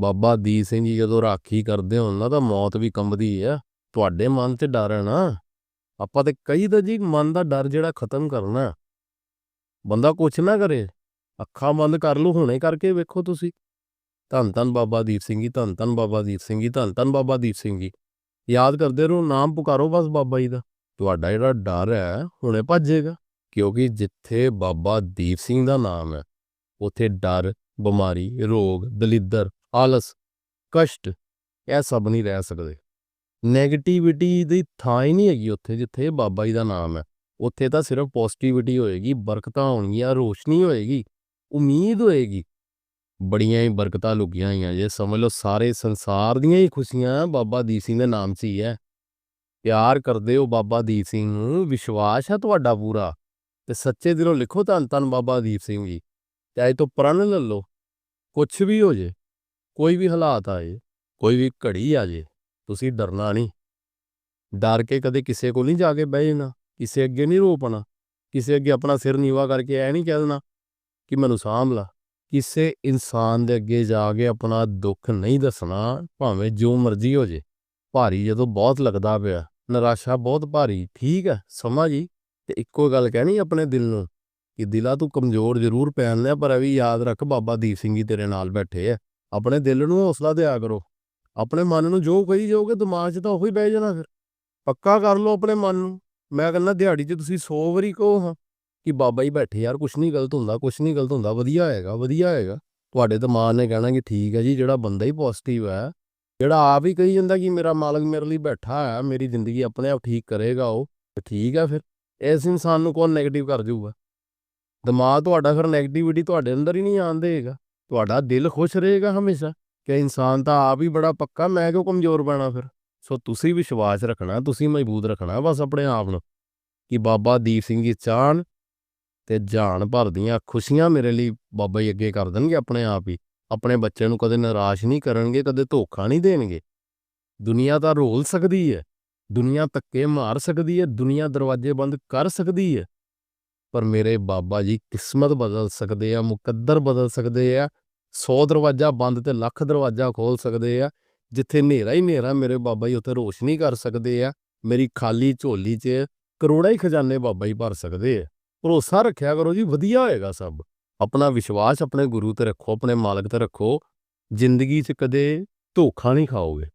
ਬਾਬਾ ਦੀਪ ਸਿੰਘ ਜੀ ਜਦੋਂ ਰਾਖੀ ਕਰਦੇ ਹੋਣ ਨਾ ਤਾਂ ਮੌਤ ਵੀ ਕੰਬਦੀ ਆ। ਤੁਹਾਡੇ ਮਨ 'ਚ ਡਰ ਹੈ ਨਾ? ਆਪਾਂ ਤੇ ਕਈ ਤਾਂ ਜੀ ਮਨ ਦਾ ਡਰ ਜਿਹੜਾ ਖਤਮ ਕਰਨਾ। ਬੰਦਾ ਕੁਛ ਨਾ ਕਰੇ। ਅੱਖਾਂ ਬੰਦ ਕਰ ਲਓ ਹੁਣੇ ਕਰਕੇ ਵੇਖੋ ਤੁਸੀਂ। ਧੰਨ ਧੰਨ ਬਾਬਾ ਦੀਪ ਸਿੰਘ ਜੀ, ਧੰਨ ਧੰਨ ਬਾਬਾ ਦੀਪ ਸਿੰਘ ਜੀ, ਧੰਨ ਧੰਨ ਬਾਬਾ ਦੀਪ ਸਿੰਘ ਜੀ। ਯਾਦ ਕਰਦੇ ਰਹੋ, ਨਾਮ ਪੁਕਾਰੋ ਬਸ ਬਾਬਾ ਜੀ ਦਾ। ਤੁਹਾਡਾ ਜਿਹੜਾ ਡਰ ਹੈ, ਹੁਣੇ ਭੱਜੇਗਾ। ਕਿਉਂਕਿ ਜਿੱਥੇ ਬਾਬਾ ਦੀਪ ਸਿੰਘ ਦਾ ਨਾਮ ਹੈ, ਉੱਥੇ ਡਰ, ਬਿਮਾਰੀ, ਰੋਗ, ਦਲਿੱਦਰ ਆਲਸ, ਕਸ਼ਟ, ਇਹ ਸਭ ਨਹੀਂ ਰਹਿ ਸਕਦੇ। 네ਗੇਟਿਵਿਟੀ ਦੀ ਥਾਂ ਹੀ ਨਹੀਂ ਹੈਗੀ ਉੱਥੇ, ਜਿੱਥੇ ਬਾਬਾ ਜੀ ਦਾ ਨਾਮ ਹੈ। ਉੱਥੇ ਤਾਂ ਸਿਰਫ ਪੋਜ਼ਿਟਿਵਿਟੀ ਹੋਏਗੀ, ਬਰਕਤਾਂ ਹੋਣਗੀਆਂ, ਰੋਸ਼ਨੀ ਹੋਏਗੀ, ਉਮੀਦ ਹੋਏਗੀ। ਬੜੀਆਂ ਹੀ ਬਰਕਤਾਂ ਲੁਕੀਆਂ ਹੋਈਆਂ ਜੇ, ਸਮਝ ਲਓ, ਸਾਰੇ ਸੰਸਾਰ ਦੀਆਂ ਹੀ ਖੁਸ਼ੀਆਂ ਬਾਬਾ ਦੀਪ ਸਿੰਘ ਦੇ ਨਾਮ 'ਚ ਹੀ ਹੈ। ਪਿਆਰ ਕਰਦੇ ਹੋ ਬਾਬਾ ਦੀਪ ਸਿੰਘ ਨੂੰ, ਵਿਸ਼ਵਾਸ ਹੈ ਤੁਹਾਡਾ ਪੂਰਾ। ਤੇ ਸੱਚੇ ਦਿਲੋਂ ਲਿਖੋ ਧੰਨ ਧੰਨ ਬਾਬਾ ਦੀਪ ਸਿੰਘ ਜੀ। ਚਾਹੇ ਤੋਂ ਪ੍ਰਣ ਲੈ ਲਓ, ਕੁਛ ਵੀ ਹੋ ਜੇ ਕੋਈ ਵੀ ਹਾਲਾਤ ਆਏ, ਕੋਈ ਵੀ ਘੜੀ ਆ ਜੇ, ਤੁਸੀਂ ਡਰਨਾ ਨਹੀਂ। ਡਰ ਕੇ ਕਦੇ ਕਿਸੇ ਕੋਲ ਨਹੀਂ ਜਾ ਕੇ ਬਹਿ ਜਾਣਾ, ਕਿਸੇ ਅੱਗੇ ਨਹੀਂ ਰੋ ਰੋਪਣਾ ਕਿਸੇ ਅੱਗੇ ਆਪਣਾ ਸਿਰ ਨੀਵਾ ਕਰਕੇ ਐ ਨਹੀਂ ਕਹਿ ਦੇਣਾ ਕਿ ਮੈਨੂੰ ਸਾਂਭ ਲਾ। ਕਿਸੇ ਇਨਸਾਨ ਦੇ ਅੱਗੇ ਜਾ ਕੇ ਆਪਣਾ ਦੁੱਖ ਨਹੀਂ ਦੱਸਣਾ, ਭਾਵੇਂ ਜੋ ਮਰਜ਼ੀ ਹੋ ਜੇ। ਭਾਰੀ ਜਦੋਂ ਬਹੁਤ ਲੱਗਦਾ ਪਿਆ, ਨਿਰਾਸ਼ਾ ਬਹੁਤ ਭਾਰੀ, ਠੀਕ ਹੈ, ਸਮਾਂ ਜੀ। ਤੇ ਇੱਕੋ ਗੱਲ ਕਹਿਣੀ ਆਪਣੇ ਦਿਲ ਨੂੰ ਕਿ ਦਿਲਾ ਤੂੰ ਕਮਜ਼ੋਰ ਜ਼ਰੂਰ ਪੈਣ ਲਿਆ, ਪਰ ਇਹ ਵੀ ਯਾਦ ਰੱਖ ਬਾਬਾ ਦੀਪ ਸਿੰਘ ਜੀ ਤੇਰੇ ਨਾਲ ਬੈਠੇ ਆ। ਆਪਣੇ ਦਿਲ ਨੂੰ ਹੌਸਲਾ ਦਿਆ ਕਰੋ। ਆਪਣੇ ਮਨ ਨੂੰ ਜੋ ਕਹੀ ਜਾਓਗੇ, ਦਿਮਾਗ 'ਚ ਤਾਂ ਉਹੀ ਬਹਿ ਜਾਣਾ ਫਿਰ। ਪੱਕਾ ਕਰ ਲਓ ਆਪਣੇ ਮਨ ਨੂੰ। ਮੈਂ ਕਹਿੰਦਾ ਦਿਹਾੜੀ 'ਚ ਤੁਸੀਂ 100 ਵਾਰੀ ਕਹੋ ਹਾਂ ਕਿ ਬਾਬਾ ਜੀ ਬੈਠੇ ਯਾਰ, ਕੁਛ ਨਹੀਂ ਗਲਤ ਹੁੰਦਾ, ਕੁਛ ਨਹੀਂ ਗਲਤ ਹੁੰਦਾ, ਵਧੀਆ ਹੋਏਗਾ ਵਧੀਆ ਹੋਏਗਾ ਤੁਹਾਡੇ ਦਿਮਾਗ ਨੇ ਕਹਿਣਾ ਕਿ ਠੀਕ ਹੈ ਜੀ, ਜਿਹੜਾ ਬੰਦਾ ਹੀ ਪੋਜ਼ਿਟਿਵ ਹੈ, ਜਿਹੜਾ ਆਪ ਹੀ ਕਹੀ ਜਾਂਦਾ ਕਿ ਮੇਰਾ ਮਾਲਕ ਮੇਰੇ ਲਈ ਬੈਠਾ ਹੈ, ਮੇਰੀ ਜ਼ਿੰਦਗੀ ਆਪਣੇ ਆਪ ਠੀਕ ਕਰੇਗਾ ਉਹ ਠੀਕ ਹੈ ਫਿਰ। ਇਸ ਇਨਸਾਨ ਨੂੰ ਕੌਣ 네ਗੇਟਿਵ ਕਰ ਜਾਊਗਾ? ਦਿਮਾਗ ਤੁਹਾਡਾ ਫਿਰ 네ਗੇਟਿਵਿਟੀ ਤੁਹਾਡੇ ਅੰਦਰ ਹੀ ਨਹੀਂ ਆਉਣ ਦੇਗਾ ਤੁਹਾਡਾ ਦਿਲ ਖੁਸ਼ ਰਹੇਗਾ ਹਮੇਸ਼ਾ। ਕਿ ਇਨਸਾਨ ਤਾਂ ਆਪ ਹੀ ਬੜਾ ਪੱਕਾ, ਮੈਂ ਕਿਉਂ ਕਮਜ਼ੋਰ ਪੈਣਾ ਫਿਰ? ਸੋ ਤੁਸੀਂ ਵਿਸ਼ਵਾਸ ਰੱਖਣਾ, ਤੁਸੀਂ ਮਜ਼ਬੂਤ ਰੱਖਣਾ ਬਸ ਆਪਣੇ ਆਪ ਨੂੰ। ਕਿ ਬਾਬਾ ਦੀਪ ਸਿੰਘ ਜੀ ਚਾਹਣ ਤੇ ਜਾਨ ਭਰ ਦੀਆਂ ਖੁਸ਼ੀਆਂ ਮੇਰੇ ਲਈ ਬਾਬਾ ਜੀ ਅੱਗੇ ਕਰ ਦੇਣਗੇ ਆਪਣੇ ਆਪ ਹੀ। ਆਪਣੇ ਬੱਚੇ ਨੂੰ ਕਦੇ ਨਿਰਾਸ਼ ਨਹੀਂ ਕਰਨਗੇ, ਕਦੇ ਧੋਖਾ ਨਹੀਂ ਦੇਣਗੇ। ਦੁਨੀਆ ਤਾਂ ਰੋਲ ਸਕਦੀ ਹੈ। ਦੁਨੀਆ ਧੱਕੇ ਮਾਰ ਸਕਦੀ ਹੈ, ਦੁਨੀਆ ਦਰਵਾਜ਼ੇ ਬੰਦ ਕਰ ਸਕਦੀ ਹੈ। ਪਰ ਮੇਰੇ ਬਾਬਾ ਜੀ ਕਿਸਮਤ ਬਦਲ ਸਕਦੇ ਆ, ਮੁਕੱਦਰ ਬਦਲ ਸਕਦੇ ਆ 100 ਦਰਵਾਜ਼ਾ ਬੰਦ ਤੇ ਲੱਖ ਦਰਵਾਜ਼ਾ ਖੋਲ ਸਕਦੇ ਆ, ਜਿੱਥੇ ਹਨੇਰਾ ਹੀ ਹਨੇਰਾ ਮੇਰੇ ਬਾਬਾ ਜੀ ਉੱਥੇ ਰੋਸ਼ਨੀ ਕਰ ਸਕਦੇ ਆ, ਮੇਰੀ ਖਾਲੀ ਝੋਲੀ 'ਚ ਕਰੋੜਾਂ ਹੀ ਖਜ਼ਾਨੇ ਬਾਬਾ ਜੀ ਭਰ ਸਕਦੇ ਆ। ਭਰੋਸਾ ਰੱਖਿਆ ਕਰੋ ਜੀ, ਵਧੀਆ ਹੋਏਗਾ ਸਭ। ਆਪਣਾ ਵਿਸ਼ਵਾਸ ਆਪਣੇ ਗੁਰੂ ਤੇ ਰੱਖੋ, ਆਪਣੇ ਮਾਲਕ ਤੇ ਰੱਖੋ, ਜ਼ਿੰਦਗੀ 'ਚ ਕਦੇ ਧੋਖਾ ਨਹੀਂ ਖਾਓਗੇ।